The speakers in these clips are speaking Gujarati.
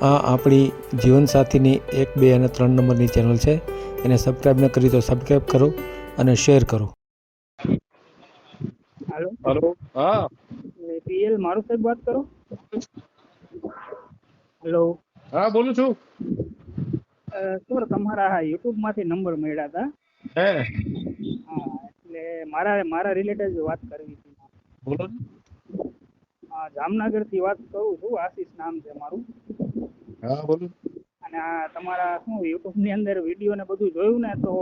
આ આપણી જીવનસાથીની એક બે અને ત્રણ નંબરની ચેનલ છે. એને સબસ્ક્રાઈબ ન કરી તો સબસ્ક્રાઈબ કરો અને શેર કરો. હેલો. હલો. હા. પીએલ મારું સાહેબ વાત કરો? હેલો. હા બોલું છું. સર તમારા યુટ્યુબમાંથી નંબર મળ્યા હતા હે. હા એટલે મારા મારા રિલેટેડ વાત કરવી હતી. બોલો. હા જામનગરથી વાત કરું છું. આશીષ નામ છે મારું. હા બોલો. અને આ તમારા શું યુટ્યુબની અંદર વીડિયો ને બધું જોયું ને તો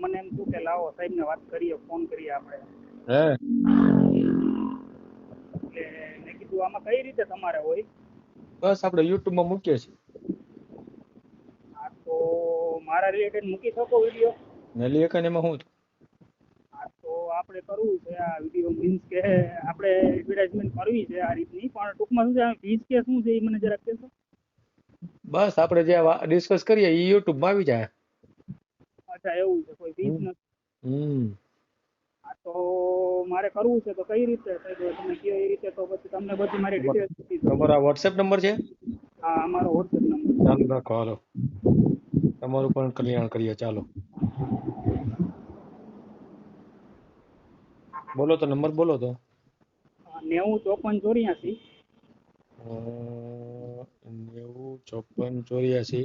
મને એમ થયું કે લાવો સાહેબ ને વાત કરીએ ફોન કરીએ આપણે. હે? એટલે મેં કીધું આમાં કઈ રીતે તમારે હોય? બસ આપણે યુટ્યુબમાં મૂકીએ છીએ. હા તો મારા રિલેટેડ મૂકી શકો વીડિયો ને લે એમાં હું તો આપણે કરવું છે આ વીડિયો મીન્સ કે આપણે એડવર્ટાઇઝમેન્ટ કરવી છે આ રીતની પણ ટૂંકમાં શું છે ફીસ કે શું છે એ મને જરાક કહેશો? બસ આપણે જે ડિસ્કસ કરીએ એ યુટ્યુબમાં આવી જાય. અચ્છા એવું છે કોઈ ફીસ નથી. હમ. તો મારે કરવું છે તો કઈ રીતે? તમે કયો એ રીતે તો પછી તમને બધી મારી ડિટેલ્સ તમારો વોટ્સએપ નંબર છે? હા અમારો વોટ્સએપ નંબર. ચાલુ રાખો હાલો. તમારું પણ કલ્યાણ કરીએ ચાલો. બોલો તો નંબર બોલો તો. નેવું ચોપન ચોર્યાસી. ચોપન ચોર્યાસી.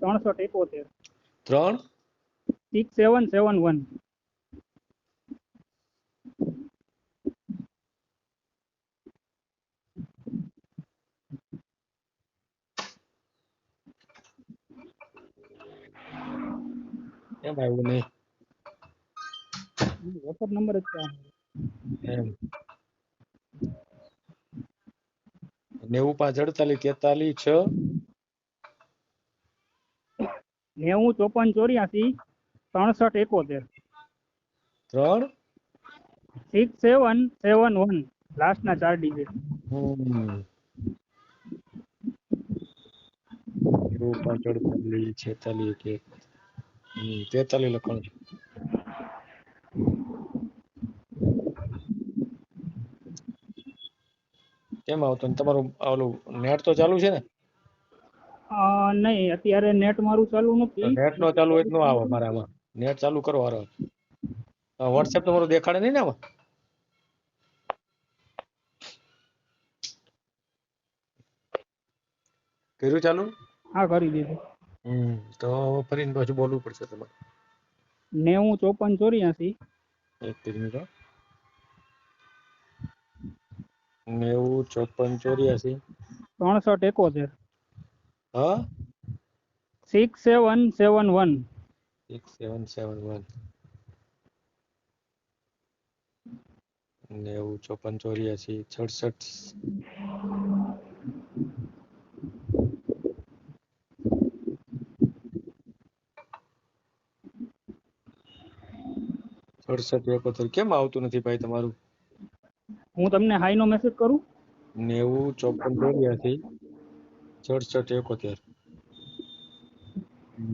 ત્રણસો એકોતેર. ત્રણ? સિક્સ સેવન સેવન વન કેમ આવ્યું નહીં? વોટ્સઅપ નંબર જ. એમ. નેવું પાંચ અડતાલીસ તેતાલીસ છ. નેવું ચોપન ચોર્યાસી ત્રણસઠ એકોતેર. ત્રણ? સિક્સ સેવન સેવન વન લાસ્ટના ચાર ડિજિટ તેતાલીસ લખવાનું છે. કેમ આવતો ને તમારું ઓલું નેટ તો ચાલુ છે ને? નહીં અત્યારે નેટ મારું ચાલુ નથી. નેટ નો ચાલુ હોય તો નો આવે મારામાં નેટ ચાલુ કરો હારો. વોટ્સએપ તમારું દેખાડે નહીં ને આમાં? કર્યું ચાલુ? હા કરી દીધું. હમ તો ફરીને પાછું બોલવું પડશે તમારે. નેવું ચોપન ચોર્યાસી. એક મિનિટ. નેવું ચોપન ચોર્યાસી. ત્રણસઠ એકોતેર. હા? Six seven seven one six seven seven one નેવું ચોપન ચોર્યાસી સડસઠ સડસઠ એકોતેર. કેમ આવતું નથી ભાઈ તમારું? હું તમને હાઈ નો મેસેજ કરું? નેવું ચોપન ચોર્યાસી. સડસઠ એકોતેર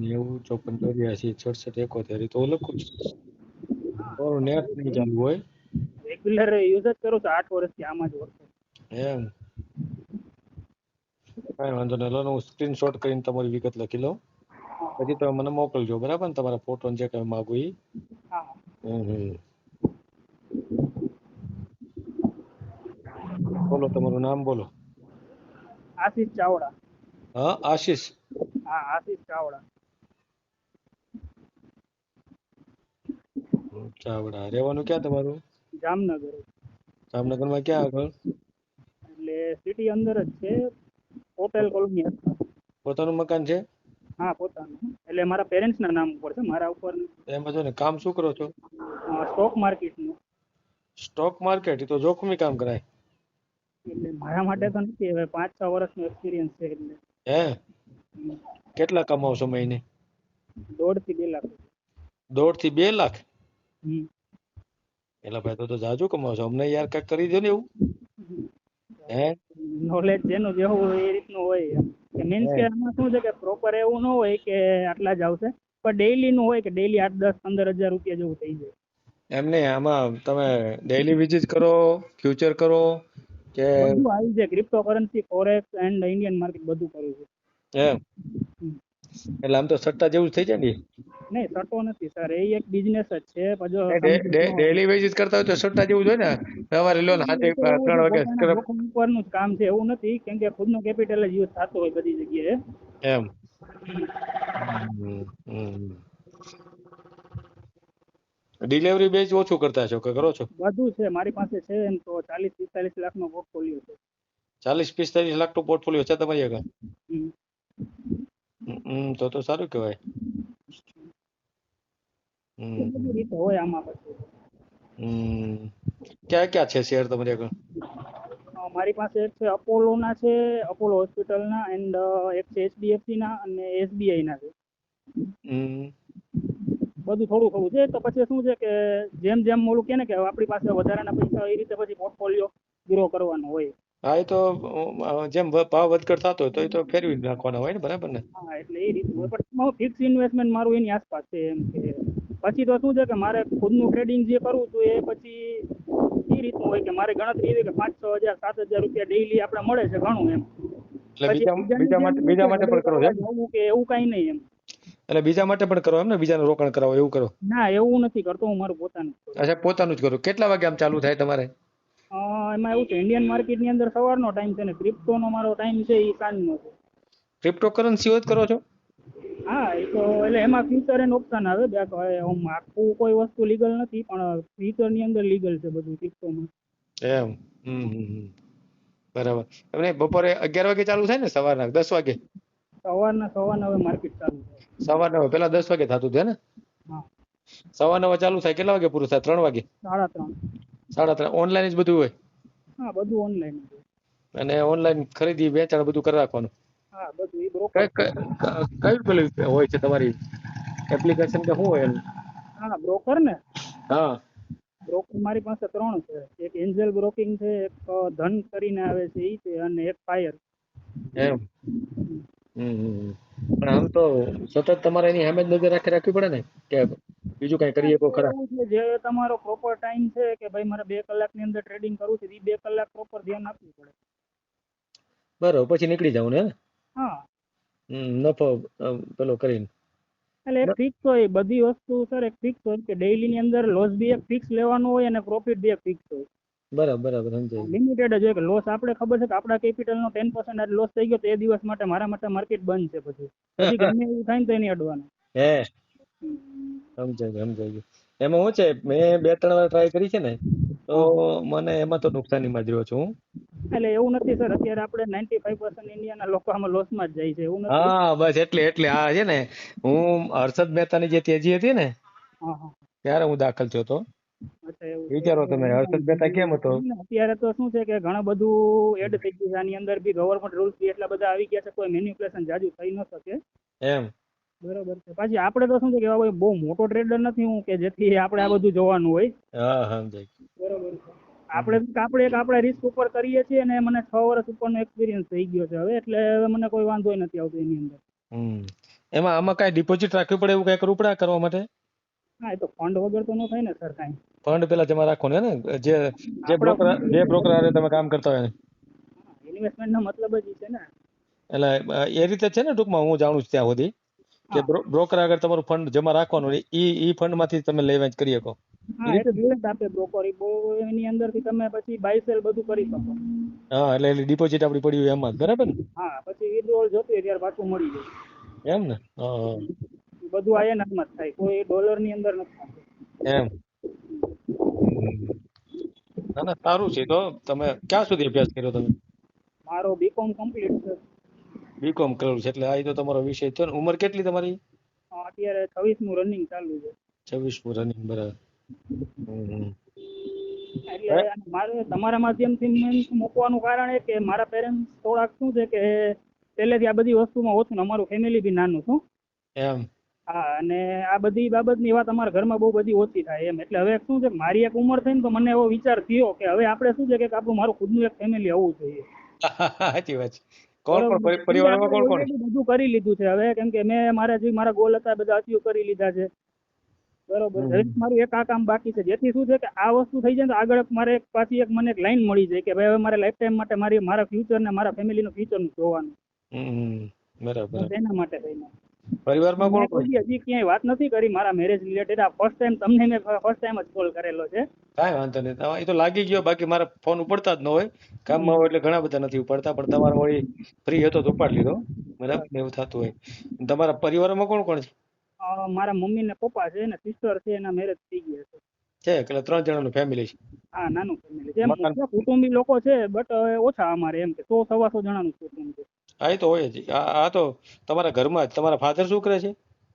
નેવું ચોપન ચોર્યાસી સડસઠ એકોતેર એ તો લખું છું તમારું નેટ નહીં ચાલુ હોય રેગ્યુલર યુઝ જ કરું છું આઠ વર્ષથી આમાં જ વર્ક એમ કાંઈ વાંધો નહીં લો ને હું સ્ક્રીનશોટ કરીને તમારી વિગત લખી લઉં પછી તમે મને મોકલજો બરાબર ને તમારા ફોટો જે કઈ માંગુ ઈ હા હમ હમ. બોલો તમારું નામ બોલો આશીષ ચાવડા હા આશીષ. હા આશીષ ચાવડા. ચાવડા. રહેવાનું ક્યાં તમારું? જામનગર. જામનગરમાં ક્યાં આગળ? એટલે સિટી અંદર જ છે હોટેલ કોલોની પોતાનું મકાન છે? હા પોતાનું. એટલે મારા પેરેન્ટ્સ ના નામ ઉપર છે મારા ઉપર. એમાં જો ને કામ શું કરો છો? સ્ટોક માર્કેટનું. સ્ટોક માર્કેટ તો જોખમી કામ કરાય. એટલે મારા માટે તો નથી હવે પાંચ છ વર્ષનો એક્સપિરિયન્સ છે એટલે. હે? કેટલા કમાવશો મહિને? દોઢથી બે લાખ. દોઢથી બે લાખ? એટલે ભાઈ તો તો જાજુ કમાવશો અમને યાર કંઈક કરી દો ને એવું. હે? નોલેજ જેનું જેવું હોય એ રીતનું હોય. મીન્સ કે આમાં શું છે કે પ્રોપર એવું ન હોય કે આટલા જ આવશે. પણ ડેઈલી નું હોય કે ડેઈલી આઠ દસ પંદર હજાર રૂપિયા જેવું થઈ જાય. એમ નહીં આમાં તમે ડેઈલી વિઝિટ કરો ફ્યુચર કરો કે બધું આવી છે crypto currency forex and Indian market બધું કર્યું છે. એમ? એટલે આમ તો સટ્ટા જેવું જ થઈ જાય ને નહીં સટ્ટો નથી સર એ એક બિઝનેસ જ છે. પણ જો એ ડે- ડે- ડેલી વેજીસ કરતા હોય તો સટ્ટા જેવું જ હોય ને? સવારે લો ને સાંજે ત્રણ વાગે ઉપરનું જ કામ છે. એવું નથી કેમ કે ખુદનું કેપિટલ જ યુઝ થતું હોય બધી જગ્યાએ. એમ. ડિલિવરી બેચ ઓછું કરતા છો કે કરો છો? બધું છે મારી પાસે છે એમ તો ચાલીસ પિસ્તાલીસ લાખ નો પોર્ટફોલિયો છે. ચાલીસ પિસ્તાલીસ લાખનું પોર્ટફોલિયો છે તમારી આગળ? હમ. તો તો સારું કહેવાય. રીતે હોય આમાં પછી. હમ. ક્યાં ક્યાં છે શેર તમારી આગળ? મારી પાસે એક છે અપોલો ના છે અપોલો હોસ્પિટલ ના એન્ડ એક છે એચડીએફસી ના અને એસબીઆઈ ના છે. હમ. બધું થોડું થોડું છે. તો પછી શું છે કે જેમ જેમ ઓલું કે ને કે આપણી પાસે વધારાના પૈસા એ રીતે પછી પોર્ટફોલિયો ગ્રો કરવાનો હોય. હા એ તો જેમ ભાવ વધઘટ થતો તો એ તો ફેરવી નાખવાનો હોય ને બરાબર ને? હા એટલે એ રીતે હોય. પણ ફિક્સ ઇન્વેસ્ટમેન્ટ મારું એની આસપાસ છે એમ કે પછી તો શું છે કે મારે ખુદનું ટ્રેડિંગ જે કરવું છું એ પછી એ રીતનું હોય કે મારે ગણતરી એવી કે પાંચ છ હજાર સાત હજાર રૂપિયા ડેઈલી આપણે મળે છે ઘણું એમ. એટલે બીજા માટે બીજા માટે પણ કરો છો એવું કે એવું કઈ નહીં એમ. એટલે બીજા માટે પણ કરો એમ ને? બીજાનું રોકાણ કરાવો એવું કરો? ના એવું નથી કરતો હું મારું પોતાનું અચ્છા પોતાનું જ કરો. કેટલા વાગે આમ ચાલુ થાય તમારે? એમાં એવું છે ઇન્ડિયન માર્કેટની અંદર સવારનો ટાઈમ છે ને ક્રિપ્ટોનો મારો ટાઈમ છે એ સાંજનો છે. ક્રિપ્ટોકરન્સીઓ જ કરો છો? હા એ તો એટલે એમાં ફ્યુચર એન્ડ ઓપ્શન આવે આમ આખું કોઈ વસ્તુ લીગલ નથી પણ ફ્યુચરની અંદર લીગલ છે બધું ક્રિપ્ટોમાં એમ હમ. બરાબર. એમને બપોરે અગિયાર વાગે ચાલુ થાય ને સવારના? દસ વાગે? સવારના સવારના હવે માર્કેટ ચાલુ થાય. સવારના પેલા દસ વાગે થતું હતું ને? હા. સવારના ચાલુ થાય. કેટલા વાગે પૂરું થાય? ત્રણ વાગે? સાડા ત્રણ. સાડા ત્રણ. ઓનલાઈન જ બધું હોય? હા બધું ઓનલાઈન અને ઓનલાઈન ખરીદી વેચાણ બધું કરી રાખવાનું હા બધું એ બ્રોકર કયું કઈ કઈ હોય છે તમારી એપ્લિકેશન કે શું હોય એનું? હા બ્રોકર ને? હા. બ્રોકર મારી પાસે ત્રણ છે. એક એન્જલ બ્રોકિંગ છે એક ધન કરીને આવે છે એ છે અને એક ફાયર એમ. પણ આમ તો સતત તમારે એની સામે જ નજર રાખી રાખવી પડે ને કે બીજું કઈ કરીએ તો ખરા? જે તમારો પ્રોપર ટાઈમ છે કે ભાઈ મારે બે કલાકની અંદર ટ્રેડિંગ કરવું છે એ બે કલાક પ્રોપર ધ્યાન આપવું પડે. બરોબર પછી નીકળી જવું ને હા. નફો પેલો કરીને. એટલે એક ફિક્સ હોય બધી વસ્તુ સર એક ફિક્સ હોય કે ડેઈલી ની અંદર લોસ બી એક ફિક્સ લેવાનો હોય અને પ્રોફિટ બી એક ફિક્સ હોય. બરાબર બરાબર સમજાય લિમિટેડ જ હોય કે લોસ આપણે ખબર છે કે આપણા કેપિટલ નો ટેન પર્સન્ટ લોસ થઈ ગયો તો એ દિવસ માટે મારા માટે માર્કેટ બંધ છે પછી. પછી ગમે એવું થાય ને તો એની અડવાનું. હે સમજાય સમજાય એમાં શું છે મેં બે ત્રણ વાર ટ્રાય કરી છે ને તો મને એમાં તો નુકસાનીમાં જ રહ્યો છું એટલે એવું નથી સર અત્યારે આપણે નાઇન્ટી ફાઈવ પર્સન્ટ ઇન્ડિયાના લોકો આમાં લોસમાં જ જાય છે એવું નથી? હા બસ એટલે એટલે આ છે ને હું હર્ષદ મહેતાની જે તેજી હતી ને ત્યારે હું દાખલ થયો હતો. વિચારો તમે હર્ષદ મહેતા કેમ હતો? અત્યારે તો શું છે કે ઘણા બધું એડ થઈ ગયું છે. આની અંદર બી ગવર્મેન્ટ રૂલ્સ બી એટલા બધા આવી ગયા છે કોઈ મેન્યુપ્યુલેશન જાજુ થઈ ન શકે. એમ. બરોબર છે. પાછી આપણે તો શું છે કે એવા બહુ મોટો ટ્રેડર નથી હું કે જેથી આપણે આ બધું જોવાનું હોય. હા હા સમજાય. બરોબર છે. આપણે આપણે એક આપણા રિસ્ક ઉપર કરીએ છીએ અને મને છ વર્ષ ઉપરનો એક્સપિરિયન્સ થઈ ગયો છે. હવે એટલે હવે મને કોઈ વાંધો નથી આવતો એની અંદર. એમાં આમાં કાંઈ ડિપોઝિટ રાખવી પડે એવું કાંઈ કરવું પડે કરવા માટે? હા એ તો ફંડ વગર તો ન થાય ને સર કાંઈ. ફંડ પેલા જમા રાખવાનું ને? જે જે બ્રોકર જે બ્રોકર હારે તમે કામ કરતા હોય ને? ઇન્વેસ્ટમેન્ટનો મતલબ જ છે ને. એટલે એ રીતે છે ને ટૂંકમાં હું જાણું છું ત્યાં સુધી કે બ્રોકર આગળ તમારું ફંડ જમા રાખવાનું ઈ ઈ ફંડમાંથી તમે લે વેચ કરી શકો. હા એટલે ડિરેક્ટ આપે બ્રોકર એની અંદરથી તમે પછી બાય સેલ બધું કરી શકો. હા એટલે એની ડિપોઝિટ આપડી પડી હોય એમાં બરાબર ને? હા પછી વિડ્રોલ જોતી હોય ત્યારે પાછું મળી જાય. એમ ને? હા. બધું આ એનામાં જ થાય. કોઈ ડોલરની અંદર નથી એમ. ના ના સારું છે. તો તમે ક્યાં સુધી અભ્યાસ કર્યો તમે? મારો બીકોમ કમ્પ્લીટ છે. બીકોમ કરેલું છે. એટલે આ તો તમારો વિષય થયો ને ઉંમર કેટલી તમારી? અત્યારે છવ્વીસનું રનિંગ ચાલુ છે. છવ્વીસ રનિંગ બરાબર. એટલે મારે તમારા માધ્યમથી મેં મૂકવાનું કારણ એ કે મારા પેરેન્ટ્સ થોડાક શું છે કે પહેલેથી આ બધી વસ્તુમાં ઓછું અમારું ફેમિલી બી નાનું છું એમ. હા અને આ બધી બાબતની વાત અમારા ઘરમાં બહુ બધી ઓછી થાય એમ. એટલે હવે શું છે મારી એક ઉંમર થઈ ને તો મને એવો વિચાર થયો કે હવે આપણે શું છે કે આપણું મારું ખુદનું એક ફેમિલી હોવું જોઈએ. સાચી વાત છે. કોણ કોણ પરિવારમાં કોણ કોણ? બધું કરી લીધું છે. હવે કેમ કે મેં મારા જે મારા ગોલ હતા બધા અચીવ કરી લીધા છે. બરોબર. હવે મારું એક આ કામ બાકી છે. જેથી શું છે કે આ વસ્તુ થઈ જાય ને તો આગળ મારે એક પાછી એક મને એક લાઈન મળી જાય કે ભાઈ હવે મારે લાઈફ ટાઈમ માટે મારી મારા ફ્યુચર ને મારા ફેમિલીનું ફ્યુચર જોવાનું. બરાબર બરાબર. એના માટે થઈને. પરિવારમાં કોણ કોણ? હજી ક્યાંય વાત નથી કરી મારા મેરેજ રિલેટેડ આ ફર્સ્ટ ટાઈમ તમને મેં ફર્સ્ટ ટાઈમ જ કોલ કરેલો છે. કાંઈ વાંધો નહીં. એ તો લાગી ગયો. બાકી મારા ફોન ઉપાડતા જ ન હોય. કામમાં હોય એટલે ઘણા બધા નથી ઉપાડતા. પણ તમારો વળી ફ્રી હતો તો ઉપાડી લીધો. બરાબર? એવું થતું હોય. તમારા પરિવારમાં કોણ કોણ છે? મારા મમ્મી ને પપ્પા છે ને સિસ્ટર છે એના મેરેજ થઈ ગયા છે. છે? એટલે ત્રણ જણાનું ફેમિલી છે. હા નાનું ફેમિલી છે. કુટુંબી લોકો છે બટ ઓછા અમારે એમ કે સો સવાસો જણાનું કુટુંબ છે. હા એ તો હોય જ. આ આ તો તમારા ઘરમાં જ. તમારા ફાધર શું કરે છે?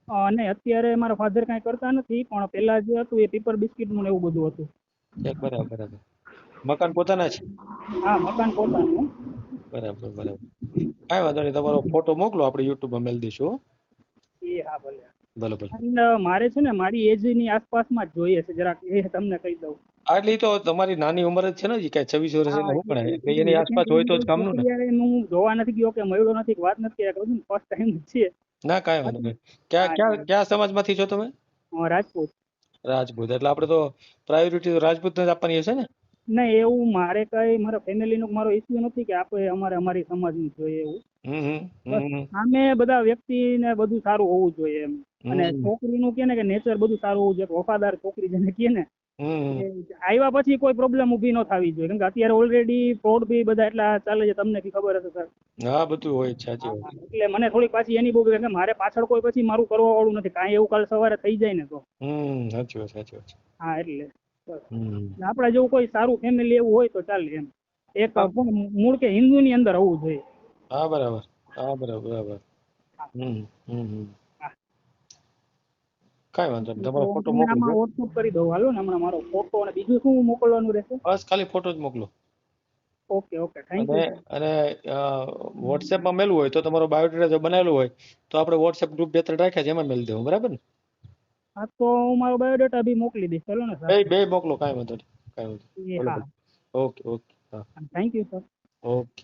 અને અત્યારે મારા ફાધર કાંઈ કરતા નથી પણ પેલા જે હતું એ પેપર બિસ્કિટનું ને એવું બધું હતું. એક બરાબર બરાબર. મકાન પોતાના છે? હા મકાન પોતાનું. બરાબર બરાબર. કાંઈ વાંધો નહીં તમારો ફોટો મોકલો આપણે યુટ્યુબમાં મેલ દઈશું એ હા ભલે. ભલે ભલે. મારે છે ને મારી એજની આસપાસમાં જ જોઈએ છે જરાક એ તમને કહી દઉં. હા, એટલે ઈ તો તમારી નાની ઉંમર જ છે ને હજી કાંઈ છવ્વીસ વર્ષની હું પણ એની આસપાસ હોય તો જ કામનું ને. હું જોવા નથી ગયો કે મળ્યો નથી વાત નથી કર્યા કરું ફર્સ્ટ ટાઈમ છે ના કાંઈ વાંધો નહીં. ક્યાં ક્યાં ક્યાં સમાજમાંથી છો તમે? રાજપૂત. રાજપૂત. એટલે આપણે તો પ્રાયોરિટી તો રાજપૂતને જ આપવાની હશે ને? ના એવું મારે કઈ મારા ફેમિલી નો મારો ઇશ્યુ નથી કે આપણે અમારે અમારી સમાજનું જોઈએ એવું. સામે બધા વ્યક્તિને બધું સારું હોવું જોઈએ એમ. અને છોકરી છોકરીનું કે ને કે નેચર બધું સારું હોવું જોઈએ. વફાદાર છોકરી જેને કહે ને આવ્યા પછી કોઈ પ્રોબ્લેમ ઊભી ન થવી જોઈએ. કેમ કે અત્યારે ઓલરેડી ફ્રોડ બી બધા એટલા ચાલે છે તમને બી ખબર હશે સર હા બધું હોય સાચી એટલે મને થોડી પાછી એની બહુ કે મારે પાછળ કોઈ પછી મારું કરવા વાળું નથી. કાંઈ એવું કાલ સવારે થઈ જાય ને તો. હમ સાચી વાત સાચી વાત. હા એટલે. આપણા જેવું કોઈ સારું ફેમિલી એવું હોય તો ચાલે એમ. એક મૂળ કે હિન્દુ ની અંદર હોવું જોઈએ. હા બરાબર. હા બરાબર બરાબર. હમ હમ. કાંઈ વાંધો નહીં. તમારો ફોટો મોકલો વોટ્સઅપ કરી દઉં. હાલો ને હમણાં મારો ફોટો અને બીજું શું મોકલવાનું રહેશે? બસ ખાલી ફોટો જ મોકલો. Okay okay. થેન્ક અને યુ અને વોટ્સએપમાં મેલવું હોય તો તમારો બાયોડેટા જો બનાવેલો હોય તો આપણે વોટ્સએપ ગ્રુપ બે ત્રણ રાખ્યા છે એમાં મેલ દેવું બરાબર ને? હા તો હું મારો બાયોડેટા બી મોકલી દઈશ. ચાલો ને બે સર બે મોકલો કઈ વાંધો નહીં કઈ વાંધો. ઓકે ઓકે હા. Thank you sir okay.